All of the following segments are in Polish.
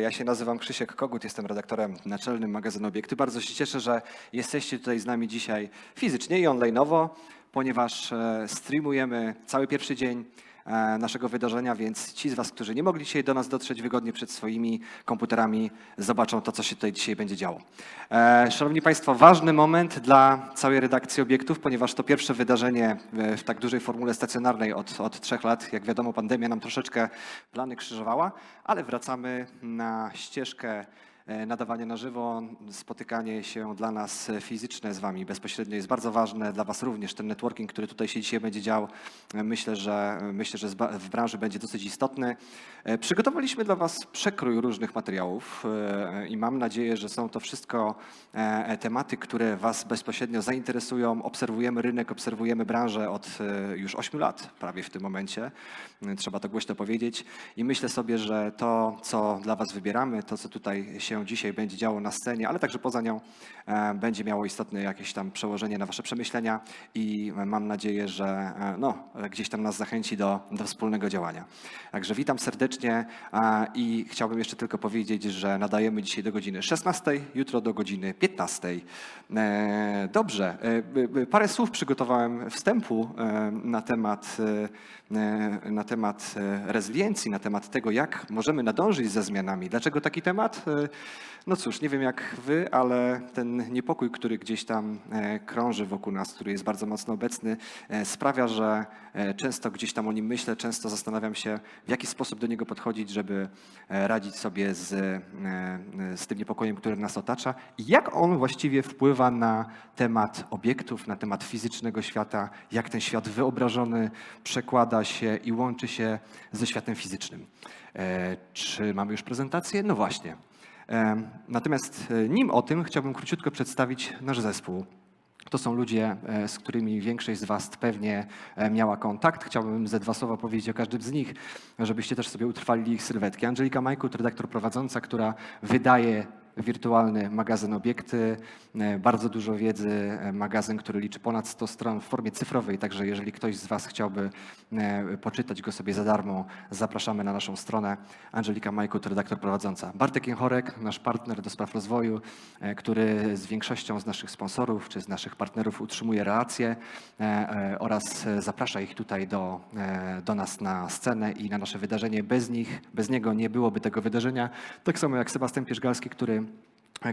Ja się nazywam Krzysiek Kogut, jestem redaktorem naczelnym magazynu Obiekty. Bardzo się cieszę, że jesteście tutaj z nami dzisiaj fizycznie i online'owo, ponieważ e, streamujemy cały pierwszy dzień naszego wydarzenia, więc ci z Was, którzy nie mogli dzisiaj do nas dotrzeć wygodnie przed swoimi komputerami, zobaczą to, co się tutaj dzisiaj będzie działo. E, Szanowni Państwo, ważny moment dla całej redakcji obiektów, ponieważ to pierwsze wydarzenie w- w tak dużej formule stacjonarnej od, od trzech lat. Jak wiadomo, pandemia nam troszeczkę plany krzyżowała, ale wracamy na ścieżkę e, nadawania na żywo. Spotykanie się dla nas fizyczne z Wami bezpośrednio jest bardzo ważne. Dla Was również ten networking, który tutaj się dzisiaj będzie dział, e, myślę, że, myślę, że w branży będzie dosyć istotny. E, Przygotowaliśmy dla Was przekrój różnych materiałów e, i mam nadzieję, że są to wszystko e, tematy, które Was bezpośrednio zainteresują. Obserwujemy rynek, obserwujemy branżę od e, już 8 lat prawie w tym momencie. E, Trzeba to głośno powiedzieć. I myślę sobie, że to, co dla Was wybieramy, to, co tutaj się dzisiaj będzie działo na scenie, ale także poza nią, e, będzie miało istotne jakieś tam przełożenie na Wasze przemyślenia i mam nadzieję, że e, no, gdzieś tam nas zachęci do, do wspólnego działania. Także witam serdecznie i chciałbym jeszcze tylko powiedzieć, że nadajemy dzisiaj do godziny 16, jutro do godziny 15. E, Dobrze, e, parę słów przygotowałem wstępu e, na temat, e, e, na temat e, rezyliencji, na temat tego, jak możemy nadążyć ze zmianami. Dlaczego taki temat? No cóż, nie wiem jak wy, ale ten niepokój, który gdzieś tam e, krąży wokół nas, który jest bardzo mocno obecny, e, sprawia, że e, często gdzieś tam o nim myślę, często zastanawiam się, w jaki sposób do niego podchodzić, żeby radzić sobie z, z tym niepokojem, który nas otacza i jak on właściwie wpływa na temat obiektów, na temat fizycznego świata, jak ten świat wyobrażony przekłada się i łączy się ze światem fizycznym. Czy mamy już prezentację? No właśnie. Natomiast e, nim o tym chciałbym króciutko przedstawić nasz zespół. To są ludzie, e, z którymi większość z Was pewnie e, miała kontakt. Chciałbym ze dwa słowa powiedzieć o każdym z nich, żebyście też sobie utrwalili ich sylwetki. Angelika Majkut, redaktor prowadząca, która wydaje wirtualny magazyn Obiekty, e, bardzo dużo wiedzy, e, magazyn, który liczy ponad 100 stron w formie cyfrowej, także jeżeli ktoś z Was chciałby e, poczytać go sobie za darmo, zapraszamy na naszą stronę. Angelika Majkut, redaktor prowadząca. Bartek Jęchorek, nasz partner do spraw rozwoju, który z większością z naszych sponsorów czy z naszych partnerów utrzymuje relacje oraz zaprasza ich tutaj do, do nas na scenę i na nasze wydarzenie. Bez nich, bez niego nie byłoby tego wydarzenia. Tak samo jak Sebastian Pierzgalski, który him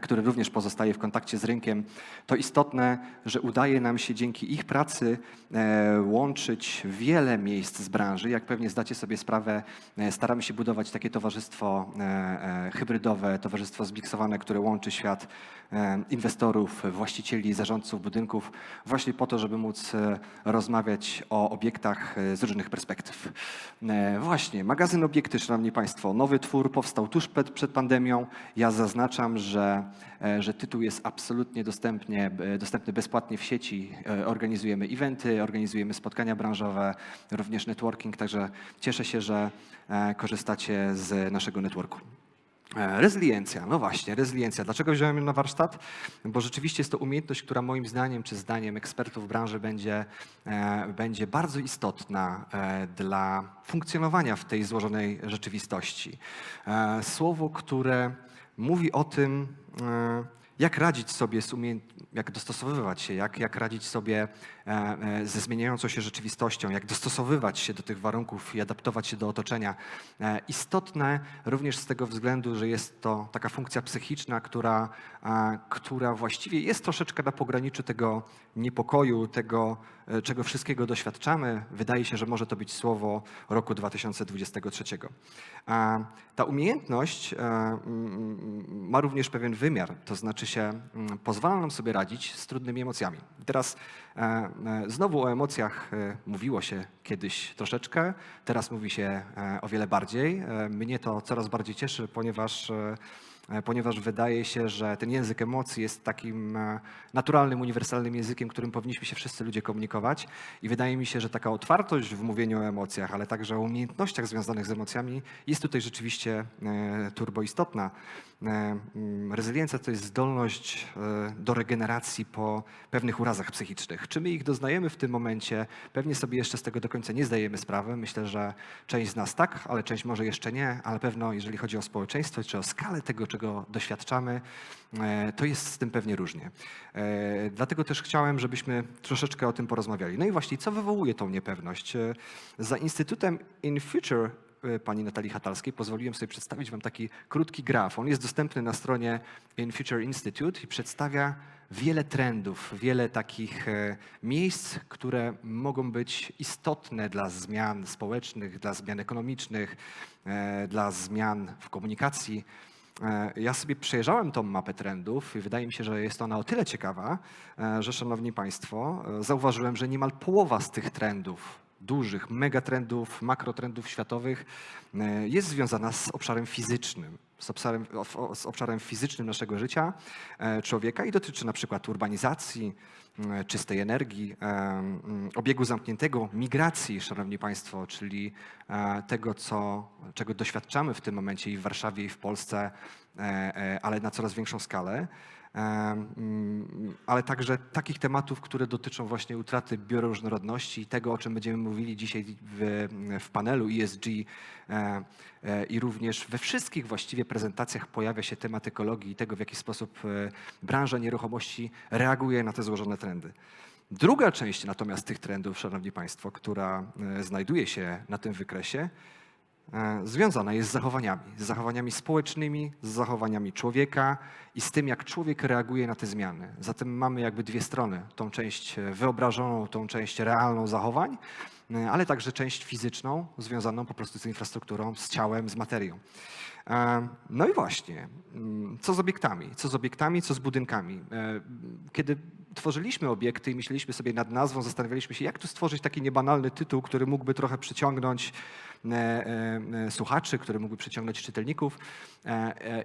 który również pozostaje w kontakcie z rynkiem. To istotne, że udaje nam się dzięki ich pracy e, łączyć wiele miejsc z branży. Jak pewnie zdacie sobie sprawę, e, staramy się budować takie towarzystwo e, e, hybrydowe, towarzystwo zmiksowane, które łączy świat e, inwestorów, właścicieli, zarządców budynków, właśnie po to, żeby móc e, rozmawiać o obiektach e, z różnych perspektyw. E, Właśnie, magazyn Obiekty, Szanowni Państwo, nowy twór powstał tuż przed pandemią. Ja zaznaczam, że, e, że tytuł jest absolutnie dostępnie, e, dostępny bezpłatnie w sieci. E, Organizujemy eventy, organizujemy spotkania branżowe, również networking, także cieszę się, że korzystacie z naszego networku. Rezyliencja, no właśnie, rezyliencja. Dlaczego wziąłem ją na warsztat? Bo rzeczywiście jest to umiejętność, która moim zdaniem, czy zdaniem ekspertów branży będzie, będzie bardzo istotna dla funkcjonowania w tej złożonej rzeczywistości. Słowo, które mówi o tym, e, jak radzić sobie z umiejęt... jak dostosowywać się, jak, jak radzić sobie e, e, ze zmieniającą się rzeczywistością, jak dostosowywać się do tych warunków i adaptować się do otoczenia. Istotne również z tego względu, że jest to taka funkcja psychiczna, która, która właściwie jest troszeczkę na pograniczu tego niepokoju, tego, czego wszystkiego doświadczamy. Wydaje się, że może to być słowo roku 2023. A Ta umiejętność e, mm, ma również pewien wymiar, to znaczy się mm, pozwala nam sobie radzić z trudnymi emocjami. Teraz e, e, znowu o emocjach e, mówiło się kiedyś troszeczkę, teraz mówi się e, o wiele bardziej. E, Mnie to coraz bardziej cieszy, ponieważ e, e, ponieważ wydaje się, że ten język emocji jest takim e, naturalnym, uniwersalnym językiem, którym powinniśmy się wszyscy ludzie komunikować. I wydaje mi się, że taka otwartość w mówieniu o emocjach, ale także o umiejętnościach związanych z emocjami jest tutaj rzeczywiście e, turbo istotna. E, mm, Rezyliencja to jest zdolność e, do regeneracji po pewnych urazach psychicznych. Czy my ich doznajemy w tym momencie? Pewnie sobie jeszcze z tego do końca nie zdajemy sprawy. Myślę, że część z nas tak, ale część może jeszcze nie, ale pewno jeżeli chodzi o społeczeństwo czy o skalę tego, czego doświadczamy, e, to jest z tym pewnie różnie. E, Dlatego też chciałem, żebyśmy troszeczkę o tym porozmawiali. No i właśnie, co wywołuje tą niepewność? E, Za Instytutem In Future pani Natalii Hatalskiej pozwoliłem sobie przedstawić wam taki krótki graf. On jest dostępny na stronie In Future Institute i przedstawia wiele trendów, wiele takich miejsc, które mogą być istotne dla zmian społecznych, dla zmian ekonomicznych, dla zmian w komunikacji. E, Ja sobie przejrzałem tą mapę trendów i wydaje mi się, że jest ona o tyle ciekawa, e, że szanowni państwo, e, zauważyłem, że niemal połowa z tych trendów, dużych megatrendów, makrotrendów światowych e, jest związana z obszarem fizycznym, z obszarem, z obszarem fizycznym naszego życia e, człowieka i dotyczy na przykład urbanizacji, czystej energii, e, obiegu zamkniętego, migracji, szanowni państwo, czyli tego, co, czego doświadczamy w tym momencie i w Warszawie, i w Polsce, ale na coraz większą skalę. E, mm, Ale także takich tematów, które dotyczą właśnie utraty bioróżnorodności i tego, o czym będziemy mówili dzisiaj w, w panelu ESG e, e, i również we wszystkich właściwie prezentacjach pojawia się temat ekologii i tego, w jaki sposób branża nieruchomości reaguje na te złożone trendy. Druga część natomiast tych trendów, szanowni państwo, która znajduje się na tym wykresie, związana jest z zachowaniami, z zachowaniami społecznymi, z zachowaniami człowieka i z tym, jak człowiek reaguje na te zmiany. Zatem mamy jakby dwie strony, tą część e, wyobrażoną, tą część realną zachowań, e, ale także część fizyczną, związaną po prostu z infrastrukturą, z ciałem, z materią. E, No i właśnie, mm, co z obiektami? Co z obiektami, co z budynkami? E, Kiedy tworzyliśmy obiekty i myśleliśmy sobie nad nazwą, zastanawialiśmy się, jak tu stworzyć taki niebanalny tytuł, który mógłby trochę przyciągnąć e, e, e, słuchaczy, który mógłby przyciągnąć czytelników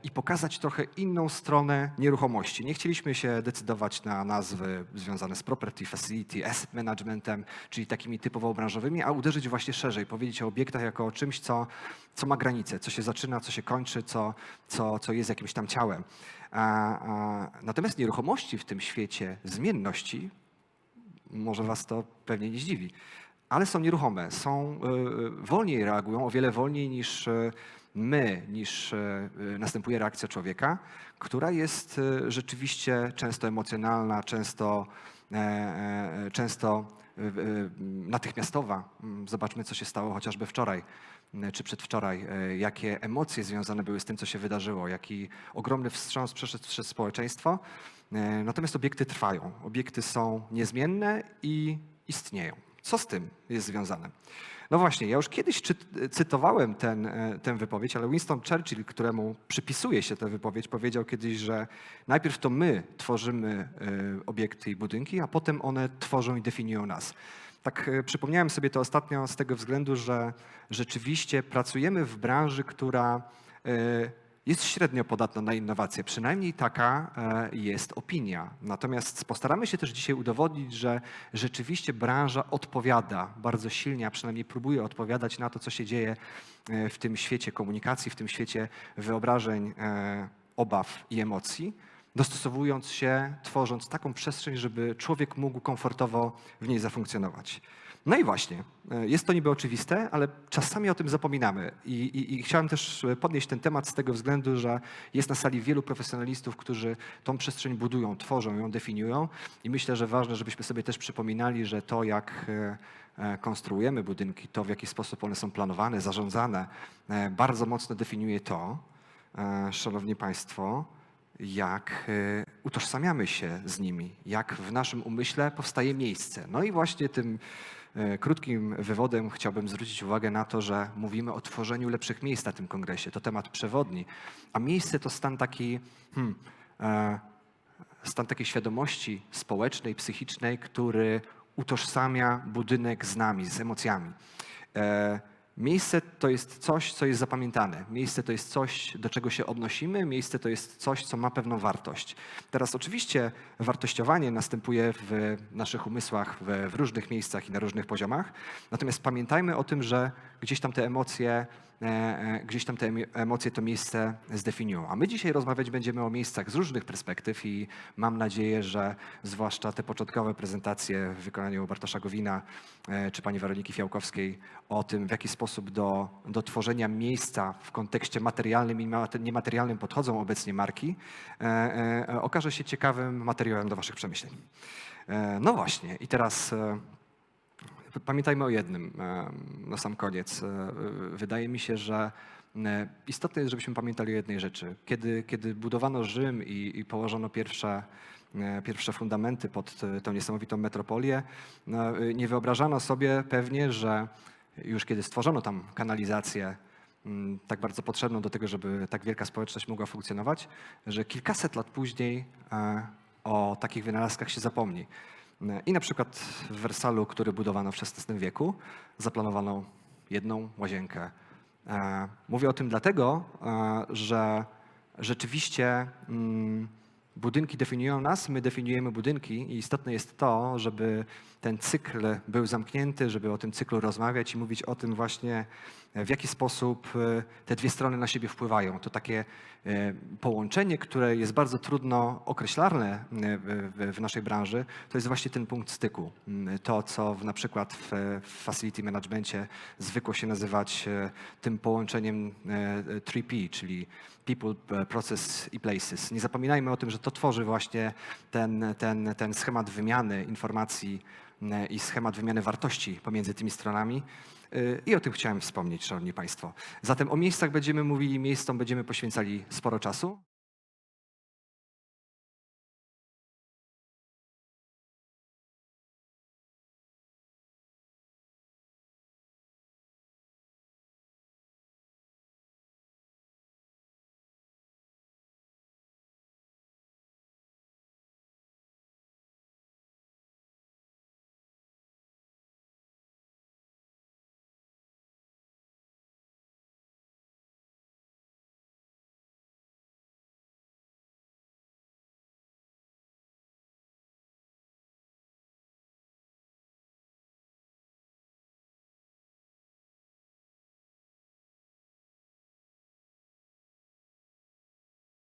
i pokazać trochę inną stronę nieruchomości. Nie chcieliśmy się decydować na nazwy związane z property, facility, asset managementem, czyli takimi typowo branżowymi, a uderzyć właśnie szerzej, powiedzieć o obiektach jako o czymś, co, co ma granice, co się zaczyna, co się kończy, co, co, co jest jakimś tam ciałem. A, a, natomiast nieruchomości w tym świecie zmienności, może Was to pewnie nie zdziwi, ale są nieruchome, są, y, wolniej reagują, o wiele wolniej niż y, my, niż y, y, następuje reakcja człowieka, która jest y, rzeczywiście często emocjonalna, często, e, e, często y, y, natychmiastowa. Mm, Zobaczmy, co się stało chociażby wczoraj y, czy przedwczoraj, y, jakie emocje związane były z tym, co się wydarzyło, jaki ogromny wstrząs przeszedł przez społeczeństwo. Y, Natomiast obiekty trwają, obiekty są niezmienne i istnieją. Co z tym jest związane? No właśnie, ja już kiedyś cytowałem ten, e, tę wypowiedź, ale Winston Churchill, któremu przypisuje się tę wypowiedź, powiedział kiedyś, że najpierw to my tworzymy e, obiekty i budynki, a potem one tworzą i definiują nas. Tak e, przypomniałem sobie to ostatnio z tego względu, że rzeczywiście pracujemy w branży, która jest średnio podatna na innowacje. Przynajmniej taka e, jest opinia. Natomiast postaramy się też dzisiaj udowodnić, że rzeczywiście branża odpowiada bardzo silnie, a przynajmniej próbuje odpowiadać na to, co się dzieje e, w tym świecie komunikacji, w tym świecie wyobrażeń, e, obaw i emocji, dostosowując się, tworząc taką przestrzeń, żeby człowiek mógł komfortowo w niej zafunkcjonować. No i właśnie, e, jest to niby oczywiste, ale czasami o tym zapominamy. I, i, I chciałem też podnieść ten temat z tego względu, że jest na sali wielu profesjonalistów, którzy tą przestrzeń budują, tworzą ją, definiują. I myślę, że ważne, żebyśmy sobie też przypominali, że to, jak e, e, konstruujemy budynki, to w jaki sposób one są planowane, zarządzane, e, bardzo mocno definiuje to, e, szanowni państwo, jak e, utożsamiamy się z nimi, jak w naszym umyśle powstaje miejsce. No i właśnie tym e, krótkim wywodem chciałbym zwrócić uwagę na to, że mówimy o tworzeniu lepszych miejsc na tym kongresie. To temat przewodni, a miejsce to stan taki, hmm, e, stan takiej świadomości społecznej, psychicznej, który utożsamia budynek z nami, z emocjami. Miejsce to jest coś, co jest zapamiętane. Miejsce to jest coś, do czego się odnosimy. Miejsce to jest coś, co ma pewną wartość. Teraz oczywiście wartościowanie następuje w naszych umysłach w, różnych miejscach i na różnych poziomach. Natomiast pamiętajmy o tym, że gdzieś tam te emocje, gdzieś tam te emocje to miejsce zdefiniują. A my dzisiaj rozmawiać będziemy o miejscach z różnych perspektyw i mam nadzieję, że zwłaszcza te początkowe prezentacje w wykonaniu Bartosza Gowina e, czy pani Weroniki Fiałkowskiej o tym, w jaki sposób do, do tworzenia miejsca w kontekście materialnym i mate- niematerialnym podchodzą obecnie marki, e, e, okaże się ciekawym materiałem do waszych przemyśleń. E, No właśnie, i teraz e, Pamiętajmy o jednym na sam koniec. E, Wydaje mi się, że e, istotne jest, żebyśmy pamiętali o jednej rzeczy. Kiedy, kiedy budowano Rzym i, i położono pierwsze, e, pierwsze fundamenty pod tą niesamowitą metropolię, no, nie wyobrażano sobie pewnie, że już kiedy stworzono tam kanalizację, tak bardzo potrzebną do tego, żeby tak wielka społeczność mogła funkcjonować, że kilkaset lat później o takich wynalazkach się zapomni. I na przykład w Wersalu, który budowano w XVI wieku, zaplanowano jedną łazienkę. E, Mówię o tym dlatego, e, że rzeczywiście mm, budynki definiują nas, my definiujemy budynki i istotne jest to, żeby ten cykl był zamknięty, żeby o tym cyklu rozmawiać i mówić o tym właśnie, w jaki sposób e, te dwie strony na siebie wpływają. To takie e, połączenie, które jest bardzo trudno określarne e, w, naszej branży, to jest właśnie ten punkt styku. Mm, To, co na przykład w, facility managementie zwykło się nazywać tym połączeniem e, 3P, czyli people, process i places. Nie zapominajmy o tym, że to tworzy właśnie ten, ten, ten schemat wymiany informacji e, i schemat wymiany wartości pomiędzy tymi stronami. I o tym chciałem wspomnieć, Szanowni Państwo. Zatem o miejscach będziemy mówili, miejscom będziemy poświęcali sporo czasu.